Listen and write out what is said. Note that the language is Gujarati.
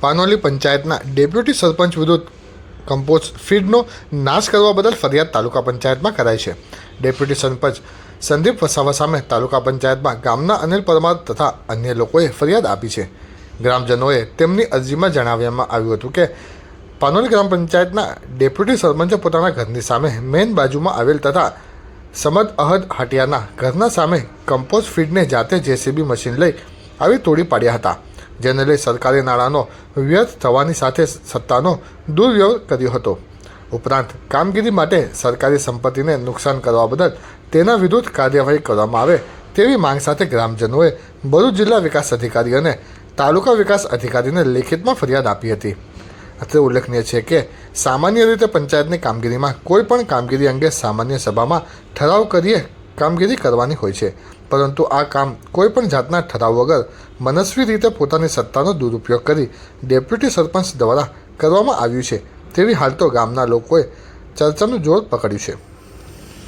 પાનોલી પંચાયતના ડેપ્યુટી સરપંચ વિરુદ્ધ કમ્પોઝ ફીડનો નાશ કરવા બદલ ફરિયાદ તાલુકા પંચાયતમાં કરાઈ છે. ડેપ્યુટી સરપંચ સંદીપ વસાવા સામે તાલુકા પંચાયતમાં ગામના અનિલ પરમાર તથા અન્ય લોકોએ ફરિયાદ આપી છે. ગ્રામજનોએ તેમની અરજીમાં જણાવવામાં આવ્યું હતું કે, પાનોલી ગ્રામ પંચાયતના ડેપ્યુટી સરપંચે પોતાના ઘરની સામે મેઇન બાજુમાં આવેલ તથા સમદ અહદ હાટિયાના ઘરના સામે કમ્પોઝ ફીડને જાતે જેસીબી મશીન લઈ આવી તોડી પાડ્યા હતા. જેને લઈ સરકારી નાણાંનો વ્યર્થ થવાની સાથે સત્તાનો દુર્વ્યવહાર કર્યો હતો. ઉપરાંત કામગીરી માટે સરકારી સંપત્તિને નુકસાન કરવા બદલ તેના વિરુદ્ધ કાર્યવાહી કરવામાં આવે તેવી માંગ સાથે ગ્રામજનોએ ભરૂચ જિલ્લા વિકાસ અધિકારી અને તાલુકા વિકાસ અધિકારીને લેખિતમાં ફરિયાદ આપી હતી. અત્રે ઉલ્લેખનીય છે કે સામાન્ય રીતે પંચાયતની કામગીરીમાં કોઈ પણ કામગીરી અંગે સામાન્ય સભામાં ઠરાવ કરીએ કામગીરી કરવાની હોય છે. પરંતુ આ કામ કોઈપણ જાતના ઠરાવ વગર મનસ્વી રીતે પોતાની સત્તાનો દુરુપયોગ કરી ડેપ્યુટી સરપંચ દ્વારા કરવામાં આવ્યું છે. તેવી હાલ તો ગામના લોકોએ ચર્ચાનું જોર પકડ્યું છે.